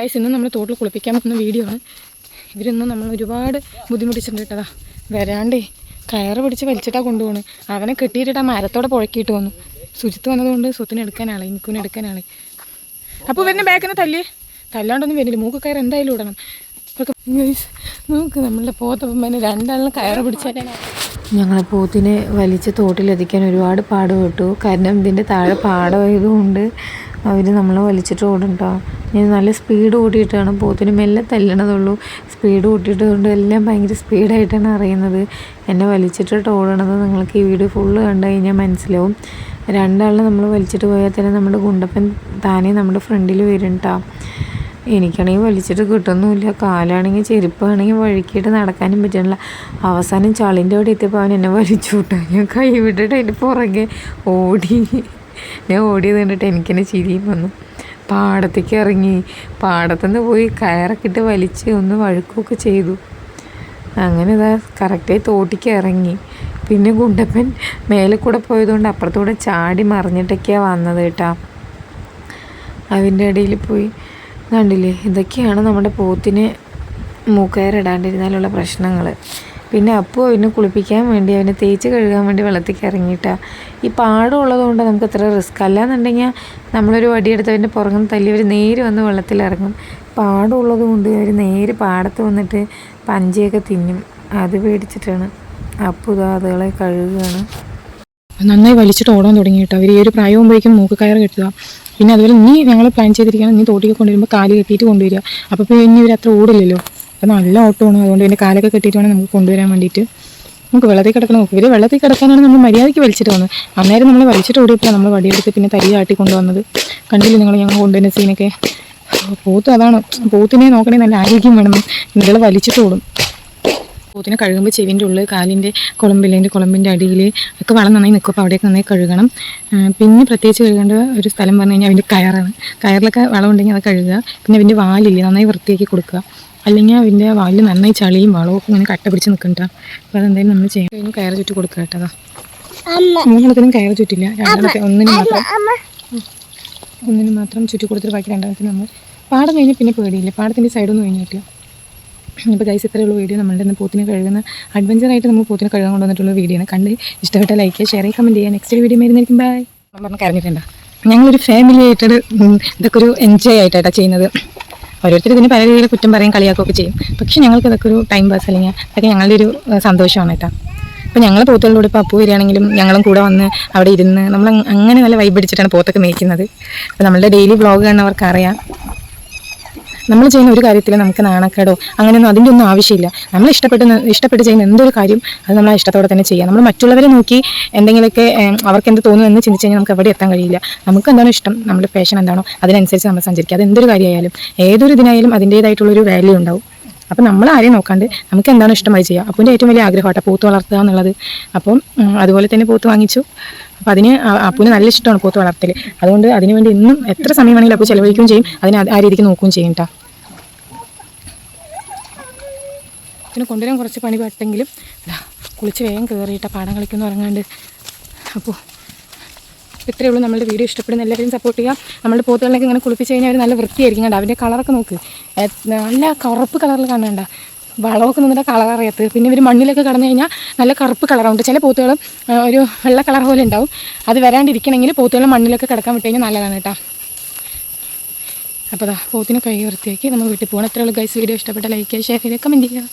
Guys ഇന്ന് നമ്മൾ തോട്ടിൽ കുളിപ്പിക്കാൻ പറ്റുന്ന വീഡിയോ ആണ്. ഇവരിന്ന് നമ്മൾ ഒരുപാട് ബുദ്ധിമുട്ടിച്ചിട്ടുണ്ട് കേട്ടതാ വരാണ്ടേ. കയറ് പിടിച്ച് വലിച്ചിട്ടാ കൊണ്ടുപോണ്. അവനെ കെട്ടിയിട്ടിട്ട് മരത്തോടെ പുഴക്കിയിട്ട് വന്നു. സുജിത്ത് വന്നതുകൊണ്ട് സ്വത്തിന് എടുക്കാനാളെ എനിക്കും എടുക്കാനാളെ. അപ്പോൾ ഇവരുടെ ബാക്കിന് തല്ലി. തല്ലാണ്ടൊന്നും വരില്ല മൂക്ക് കയറ് എന്തായാലും ഇടണം. നോക്ക് നമ്മളുടെ പോത്തപ്പനെ രണ്ടാളിനും കയറ് പിടിച്ചാലേ ഞങ്ങളെ പോത്തിനെ വലിച്ച് തോട്ടിലെത്തിക്കാൻ ഒരുപാട് പാടുപെട്ടു. കാരണം ഇതിന്റെ താഴെ പാടമായതുകൊണ്ട് അവർ നമ്മളെ വലിച്ചിട്ട് ഓടുണ്ടോ ഞാൻ നല്ല സ്പീഡ് കൂട്ടിയിട്ടാണ് പോത്തിന് മെല്ലെ തല്ലണതുള്ളൂ. സ്പീഡ് കൂട്ടിയിട്ടുണ്ട് എല്ലാം ഭയങ്കര സ്പീഡായിട്ടാണ് അറിയുന്നത്. എന്നെ വലിച്ചിട്ടിട്ട് ഓടണത് നിങ്ങൾക്ക് ഈ വീഡിയോ ഫുള്ള് കണ്ടു കഴിഞ്ഞാൽ മനസ്സിലാവും. രണ്ടാളിനെ നമ്മൾ വലിച്ചിട്ട് പോയാൽ തന്നെ നമ്മുടെ ഗുണ്ടപ്പൻ താനേ നമ്മുടെ ഫ്രണ്ടിൽ വരും കേട്ടോ എനിക്കാണെങ്കിൽ വലിച്ചിട്ട് കിട്ടുന്നുമില്ല. കാലാണെങ്കിൽ ചെരുപ്പാണെങ്കിൽ വഴുക്കിയിട്ട് നടക്കാനും പറ്റണില്ല. അവസാനം ചളിന്റെ അവിടെ എത്തിയപ്പോൾ അവൻ എന്നെ വലിച്ചു വിട്ടു. ഞാൻ കൈ വിട്ടിട്ട് അതിന്റെ പുറകെ ഓടി. ഞാൻ ഓടിയത് കണ്ടിട്ട് എനിക്കെന്നെ ചിരിയും വന്നു. പാടത്തേക്ക് ഇറങ്ങി. പാടത്തുനിന്ന് പോയി കയറൊക്കെ ഇട്ട് വലിച്ച് ഒന്ന് വഴുക്കുകയൊക്കെ ചെയ്തു. അങ്ങനെ ഇതാ കറക്റ്റായി തോട്ടിക്ക് ഇറങ്ങി. പിന്നെ ഗുണ്ടപ്പൻ മേലെ കൂടെ പോയതുകൊണ്ട് അപ്പുറത്തൂടെ ചാടി മറിഞ്ഞിട്ടൊക്കെയാണ് വന്നത് കേട്ടോ. അതിന്റെ ഇടയിൽ പോയി. കണ്ടില്ലേ? ഇതൊക്കെയാണ് നമ്മുടെ പോത്തിന് മൂക്കയറിടാണ്ടിരുന്നാലുള്ള പ്രശ്നങ്ങൾ പിന്നെ അപ്പു അവനെ കുളിപ്പിക്കാൻ വേണ്ടി അവനെ തേച്ച് കഴുകാൻ വേണ്ടി വെള്ളത്തേക്ക് ഇറങ്ങിയിട്ടാ. ഈ പാടം ഉള്ളതുകൊണ്ട് നമുക്ക് അത്ര റിസ്ക് അല്ലാന്നുണ്ടെങ്കിൽ നമ്മളൊരു വടിയെടുത്ത് അവന്റെ പുറകും തല്ലി അവർ നേരെ വന്ന് വെള്ളത്തിലിറങ്ങും പാടം ഉള്ളതുകൊണ്ട് അവർ നേരെ പാടത്ത് വന്നിട്ട് പഞ്ചയൊക്കെ തിന്നും. അത് പേടിച്ചിട്ടാണ്. അപ്പു അതുകളെ കഴുകുകയാണ് നന്നായി വലിച്ചിട്ട് ഓടാൻ തുടങ്ങി കേട്ടോ. അവർ ഈ ഒരു പ്രായമാകുമ്പോഴേക്കും മൂക്ക് കയർ കെട്ടുക. പിന്നെ അതുപോലെ നീ ഞങ്ങൾ പ്ലാൻ ചെയ്തിരിക്കുകയാണ്. നീ തോട്ടിക്ക് കൊണ്ടുവരുമ്പോൾ കാൽ കെട്ടിയിട്ട് കൊണ്ടുവരിക. അപ്പോൾ ഇനി ഇവർ അത്ര ഓടില്ലല്ലോ. അപ്പോൾ നല്ല ഓട്ടമാണ് അതുകൊണ്ട് ഇതിന്റെ കാലൊക്കെ കെട്ടിയിട്ട് വേണം നമുക്ക് കൊണ്ടുവരാൻ വേണ്ടിയിട്ട്. നമുക്ക് വെള്ളത്തിൽ കിടക്കണം. നോക്കും ഇവർ വെള്ളത്തിൽ കിടക്കാനാണ് നമ്മൾ മര്യാദയ്ക്ക് വലിച്ചിട്ട് വന്നത്. അന്നേരം നമ്മൾ വലിച്ചിട്ട് ഓടിയപ്പോൾ നമ്മൾ വടിയെടുത്ത് പിന്നെ തരി കാട്ടി കൊണ്ടുവന്നത്. കണ്ടില്ല നിങ്ങൾ ഞങ്ങൾ കൊണ്ടുവരുന്ന സീനൊക്കെ? പോത്ത് അതാണ്. പോത്തിനെ നോക്കണേ നല്ല ആരോഗ്യം വേണം. നിങ്ങൾ വലിച്ചിട്ട് ഓടും. പോത്തിനെ കഴുകുമ്പോൾ ചെവിന്റെ ഉള്ളിൽ കാലിന്റെ കുളമ്പില്ലിന്റെ കുളമ്പിന്റെ അടിയിൽ ഒക്കെ വളം നന്നായി നിൽക്കും. അപ്പോൾ അവിടെയൊക്കെ നന്നായി കഴുകണം. പിന്നെ പ്രത്യേകിച്ച് കഴുകേണ്ട ഒരു സ്ഥലം പറഞ്ഞു കഴിഞ്ഞാൽ അതിന്റെ കയറാണ്. കയറിലൊക്കെ വളമുണ്ടെങ്കിൽ അത് കഴുകുക. പിന്നെ അതിന്റെ വാലില്ലേ നന്നായി വൃത്തിയാക്കി കൊടുക്കുക. അല്ലെങ്കിൽ അതിന്റെ വാലിൽ നന്നായി ചളിയും വളവും ഒക്കെ ഇങ്ങനെ കട്ട പിടിച്ച് നിൽക്കണ്ട. അപ്പോൾ അതെന്തായാലും നമ്മൾ ചെയ്യണം. കഴിഞ്ഞ് കയറ് ചുറ്റി കൊടുക്കുക കേട്ടതാ മൂന്നെണ്ണത്തിനും കയറ് ചുറ്റില്ല. രണ്ടെണ്ണത്തിന് ഒന്നിന് മാത്രം. ഒന്നിന് മാത്രം ചുറ്റി കൊടുത്തിട്ട് ബാക്കി രണ്ടെണ്ണത്തിന് നമ്മൾ. പാടം കഴിഞ്ഞ് പിന്നെ പേടിയില്ല. പാടത്തിന്റെ സൈഡൊന്നും കഴിഞ്ഞിട്ടില്ല ഇപ്പോൾ ഗൈസ് ഇത്രയുള്ള വീഡിയോ നമ്മളുടെ ഇന്ന് പൂത്തിനെ കഴുകുന്ന അഡ്വഞ്ചറായിട്ട് നമ്മൾ പൂത്തിനെ കഴുകാൻ കൊണ്ടുവന്നിട്ടുള്ള വീഡിയോ ആണ്. കണ്ട് ഇഷ്ടപ്പെട്ട ലൈക്ക് ചെയ്യുക ഷെയർ ചെയ്യുക. കമന്റ് ചെയ്യുക നെക്സ്റ്റ് വീഡിയോ മരുന്നായിരിക്കും ബൈ പറഞ്ഞ് കരഞ്ഞിട്ടുണ്ടോ ഞങ്ങളൊരു ഫാമിലി ആയിട്ടൊരു ഉം, ഇതൊക്കെ ഒരു എൻജോയ് ആയിട്ടാണ് ചെയ്യുന്നത്. ഓരോരുത്തർ ഇതിന് പല രീതിയിൽ കുറ്റം പറയും കളിയാക്കുകയൊക്കെ ചെയ്യും. പക്ഷെ ഞങ്ങൾക്ക് ഇതൊക്കെ ഒരു ടൈം പാസ് അല്ലെങ്കിൽ അതൊക്കെ ഞങ്ങളുടെ ഒരു സന്തോഷമാണ് കേട്ടോ. അപ്പോൾ ഞങ്ങൾ പോത്തുകളിലൂടെ ഇപ്പോൾ അപ്പു വരികയാണെങ്കിലും ഞങ്ങളും കൂടെ വന്ന് അവിടെ ഇരുന്ന് നമ്മൾ അങ്ങനെ നല്ല വൈബ് അടിച്ചിട്ടാണ് പോത്തൊക്കെ മേയ്ക്കുന്നത്. അപ്പോൾ നമ്മളുടെ ഡെയിലി വ്ളോഗ് കാണുന്നവർക്ക് അറിയാം. നമ്മൾ ചെയ്യുന്ന ഒരു കാര്യത്തിൽ നമുക്ക് നാണക്കേടോ അങ്ങനെയൊന്നും അതിന്റെ ഒന്നും ആവശ്യമില്ല. നമ്മൾ ഇഷ്ടപ്പെട്ട് ഇഷ്ടപ്പെട്ട് ചെയ്യുന്ന എന്തൊരു കാര്യം അത് നമ്മൾ ഇഷ്ടത്തോടെ തന്നെ ചെയ്യുക നമ്മൾ മറ്റുള്ളവരെ നോക്കി എന്തെങ്കിലുമൊക്കെ അവർക്ക് എന്ത് തോന്നുന്നു എന്ന് ചിന്തിച്ച് കഴിഞ്ഞാൽ നമുക്ക് എവിടെ എത്താൻ കഴിയില്ല. നമുക്ക് എന്താണോ ഇഷ്ടം? നമ്മുടെ പാഷൻ എന്താണോ അതിനനുസരിച്ച് നമ്മൾ സഞ്ചരിക്കുക. അത് എന്തൊരു കാര്യമായാലും ഏതൊരു ഇതിനായാലും അതിന്റേതായിട്ടുള്ളൊരു വാല്യൂ ഉണ്ടാവും. അപ്പം നമ്മൾ ആരെയും നോക്കാണ്ട് നമുക്ക് എന്താണ് ഇഷ്ടമായി ചെയ്യുക? അപ്പോൾ ഏറ്റവും വലിയ ആഗ്രഹമാട്ടോ പൂത്ത് വളർത്തുക എന്നുള്ളത്. അപ്പം അതുപോലെ തന്നെ പൂത്ത് വാങ്ങിച്ചു. അപ്പം അതിന് അപ്പൂന് നല്ല ഇഷ്ടമാണ് പൂത്ത് വളർത്തൽ അതുകൊണ്ട് അതിനു വേണ്ടി ഇന്നും എത്ര സമയം വേണമെങ്കിലും അപ്പോൾ ചിലവഴിക്കുകയും ചെയ്യും. അതിന് ആ രീതിക്ക് നോക്കുകയും ചെയ്യും കേട്ടോ പിന്നെ കൊണ്ടുവരാൻ കുറച്ച് പണി പെട്ടെങ്കിലും കുളിച്ച് വേഗം കയറിയിട്ടാണ് പാടം കളിക്കുന്നു ഇറങ്ങാണ്ട് അപ്പോൾ ഇത്രയേ ഉള്ളൂ. നമ്മളുടെ വീഡിയോ ഇഷ്ടപ്പെടുന്ന എല്ലാവരെയും സപ്പോർട്ട് ചെയ്യുക നമ്മുടെ പോത്തുകളിലേക്ക് ഇങ്ങനെ കുളിപ്പിച്ച് കഴിഞ്ഞാൽ നല്ല വൃത്തിയായിരിക്കും കണ്ട? അവന്റെ കളറൊക്കെ നോക്ക്. നല്ല കറുപ്പ് കളറിൽ കാണണ്ട വളമൊക്കെ നിന്നിട്ട് കളർ അറിയാത്തത് പിന്നെ ഇവർ മണ്ണിലൊക്കെ കടന്നു കഴിഞ്ഞാൽ നല്ല കറുപ്പ് കളറുണ്ട് ചില പോത്തുകളും ഒരു വെള്ള കളർ പോലെ ഉണ്ടാവും. അത് വരാണ്ടിരിക്കണമെങ്കിൽ പോത്തുകൾ മണ്ണിലൊക്കെ കിടക്കാൻ വിട്ട് കഴിഞ്ഞാൽ നല്ലതാണ് കേട്ടോ. അപ്പോൾ അതാ പോത്തിനെ കഴുകി വൃത്തിയാക്കി നമ്മൾ വീട്ടിൽ പോകണം എത്രയുള്ള ഗൈസ് വീഡിയോ ഇഷ്ടപ്പെട്ട ലൈക്ക് ചെയ്യുക ഷെയർ ചെയ്യുക കമന്റ് ചെയ്യുക.